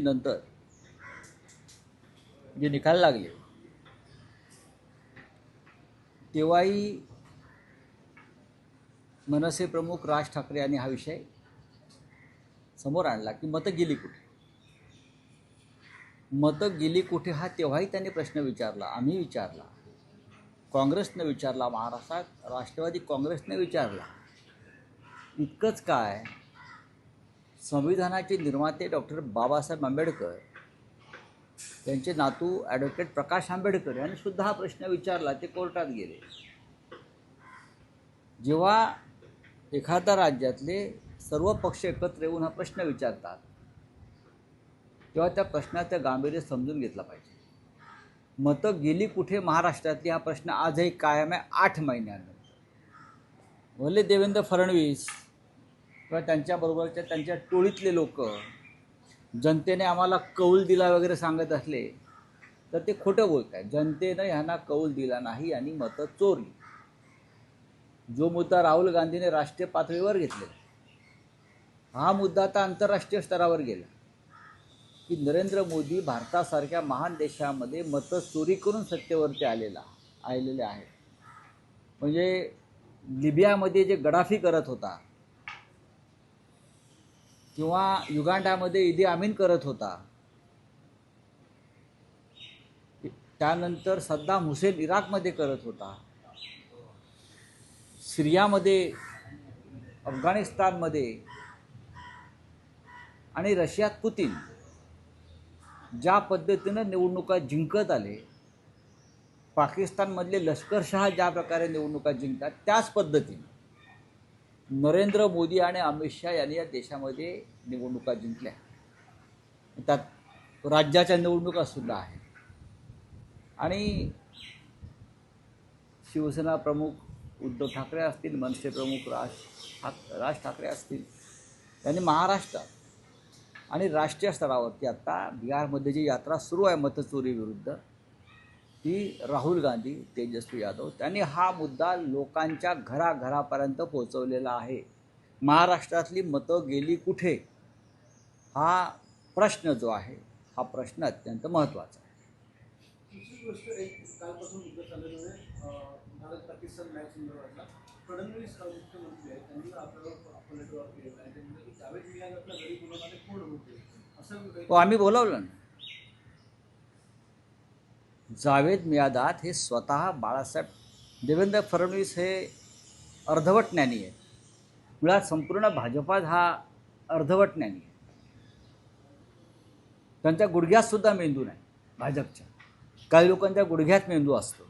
निवडणुकीनंतर जे निकाल लागले तेव्हाही मनसे प्रमुख राज ठाकरे यांनी हा विषय समोर आणला की मतं गेली कुठे? मतं गेली कुठे हा तेव्हाही त्यांनी प्रश्न विचारला आम्ही विचारला काँग्रेसनं विचारला महाराष्ट्रात राष्ट्रवादी काँग्रेसने विचारला. इतकंच काय? संविधानाचे निर्माते डॉक्टर बाबासाहेब आंबेडकर त्यांचे नातू ॲडव्होकेट प्रकाश आंबेडकर यांनी सुद्धा हा प्रश्न विचारला ते कोर्टात गेले. जेव्हा एखाद्या राज्यातले सर्व पक्ष एकत्र येऊन हा प्रश्न विचारतात तेव्हा त्या प्रश्नाचं गांभीर्य समजून घेतला पाहिजे. मतं गेली कुठे महाराष्ट्रातली हा प्रश्न आजही कायम आहे आठ महिन्यानंतर. भले देवेंद्र फडणवीस किंवा त्यांच्याबरोबरच्या त्यांच्या टोळीतले लोक जनतेने आम्हाला कौल दिला वगैरे सांगत असले तर ते खोटं बोलत आहे जनतेनं ह्यांना कौल दिला नाही आणि मतं चोरली. जो मुद्दा राहुल गांधीने राष्ट्रीय पातळीवर घेतलेला हा मुद्दा आता आंतरराष्ट्रीय स्तरावर गेला. की नरेंद्र मोदी भारतासारख्या महान देशामध्ये मतं चोरी करून सत्तेवरती आलेला आलेले आहेत. म्हणजे लिबियामध्ये जे गडाफी करत होता किंवा युगांडामध्ये इदी आमीन करत होता. त्यानंतर सद्दाम हुसेन इराकमध्ये करत होता. सिरियामध्ये अफगाणिस्तानमध्ये आणि रशियात पुतीन ज्या पद्धतीनं निवडणुका जिंकत आले. पाकिस्तानमधले लष्करशहा ज्या प्रकारे निवडणुका जिंकतात त्याच पद्धतीनं. नरेंद्र मोदी आणि अमित शहा यांनी या देशामध्ये निवडणुका जिंकल्या. त्यात राज्याच्या निवडणुका सुद्धा आहेत. आणि शिवसेना प्रमुख उद्धव ठाकरे असतील मनसे प्रमुख राज ठाक राज ठाकरे असतील त्यांनी महाराष्ट्रात आणि राष्ट्रीय स्तरावरती आत्ता बिहारमध्ये जी यात्रा सुरू आहे मतचोरीविरुद्ध ती राहुल गांधी तेजस्वी यादव त्यांनी हा मुद्दा लोकांच्या घराघरापर्यंत पोहोचवलेला आहे. महाराष्ट्रातली मतं गेली कुठे? हा प्रश्न जो आहे हा प्रश्न अत्यंत महत्त्वाचा आहे. हो आम्ही बोलावलं ना. जावेद मियादात हे स्वतः बाळासाहेब देवेंद्र फडणवीस हे अर्धवट ज्ञानी आहे मुळात संपूर्ण भाजपात हा अर्धवट ज्ञानी आहे. त्यांच्या गुडघ्यातसुद्धा मेंदू नाही भाजपच्या. काही लोकांच्या गुडघ्यात मेंदू असतो.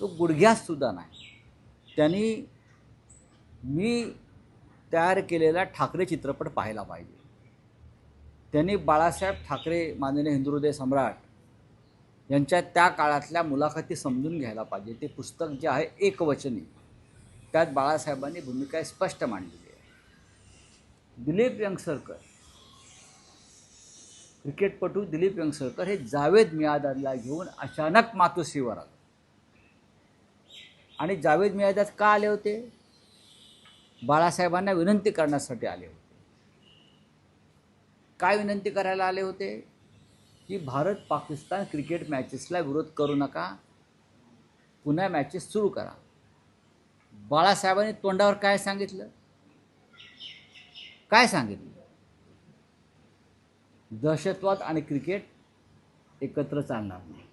तो गुडघ्यातसुद्धा नाही. त्यांनी मी तयार केलेला ठाकरे चित्रपट पाहायला पाहिजे. त्यांनी बाळासाहेब ठाकरे माननीय हिंदुहृदय सम्राट यांच्या त्या काळातल्या मुलाखती समजून घ्यायला पाहिजे. ते पुस्तक जे आहे एकवचनी. त्यात बाळासाहेबांनी भूमिका स्पष्ट मांडलेली आहे. दिलीप यंगसरकर क्रिकेटपटू दिलीप यंगसरकर हे जावेद मियादादला घेऊन अचानक मातोश्रीवर आले आणि जावेद मियादाद का आले होते? बाळासाहेबांना विनंती करण्यासाठी आले होते. काय विनंती करायला आले होते? की भारत पाकिस्तान क्रिकेट मॅचेसला विरोध करू नका. पुन्हा मॅचेस सुरू करा. बाळासाहेबांनी तोंडावर काय सांगितलं? काय सांगितलं? दहशतवाद आणि क्रिकेट एकत्र चालणार नाही.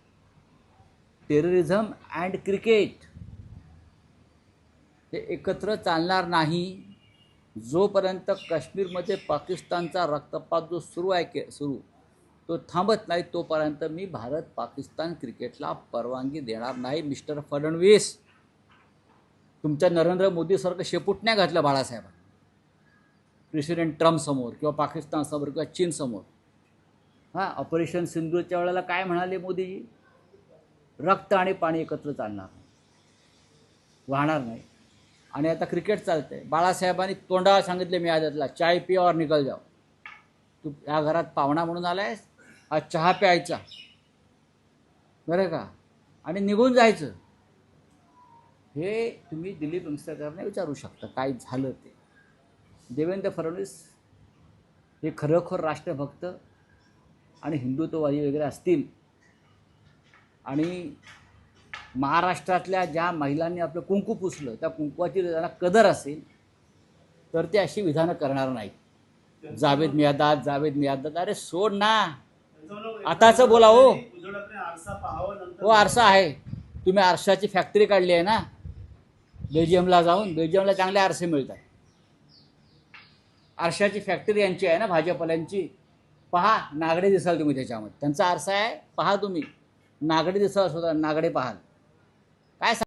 टेररिझम अँड क्रिकेट हे एकत्र चालणार नाही. जोपर्यंत काश्मीरमध्ये पाकिस्तानचा रक्तपात जो सुरू आहे के सुरू तो थांबत नाही तोपर्यंत मी भारत पाकिस्तान क्रिकेटला परवानगी देणार नाही मिस्टर फडणवीस. तुमच्या नरेंद्र मोदीसारखं शेपूट नाही घातलं बाळासाहेबांनी. प्रेसिडेंट ट्रम्पसमोर किंवा पाकिस्तानसमोर किंवा चीनसमोर हां ऑपरेशन सिंधूच्या वेळेला काय म्हणाले मोदीजी? रक्त आणि पाणी एकत्र चालणार वाहणार नाही. आणि आता क्रिकेट चालतं आहे बाळासाहेबांनी तोंडावर सांगितले मी आदतला चाय पिया और निकल जाओ. तू या घरात पाहुणा म्हणून आलायस? हा चहा प्यायचा. बरं का? आणि निघून जायचं. हे तुम्ही दिलीप इंस्टाग्रामने विचारू शकता काय झालं ते. देवेंद्र फडणवीस हे खरोखर राष्ट्रभक्त आणि हिंदुत्ववादी वगैरे असतील. आणि महाराष्ट्रातल्या ज्या महिलांनी आपलं कुंकू पुसलं त्या कुंकवाची त्यांना कदर असेल तर ते अशी विधानं करणार नाहीत. जावेद मियादाद जावेद मियादाद अरे सोड ना. आताचं बोला हो. हो आरसा आहे. तुम्ही आरशाची फॅक्टरी काढली आहे ना? बेल्जियमला जाऊन बेल्जियमला चांगले आरसे मिळतात. आरशाची फॅक्टरी यांची आहे ना भाजपल्यांची पहा नागडे दिसाल तुम्ही त्याच्यामध्ये. त्यांचा आरसा आहे पहा तुम्ही. नागडे दिसाल स्वतः नागडे पाहाल. काय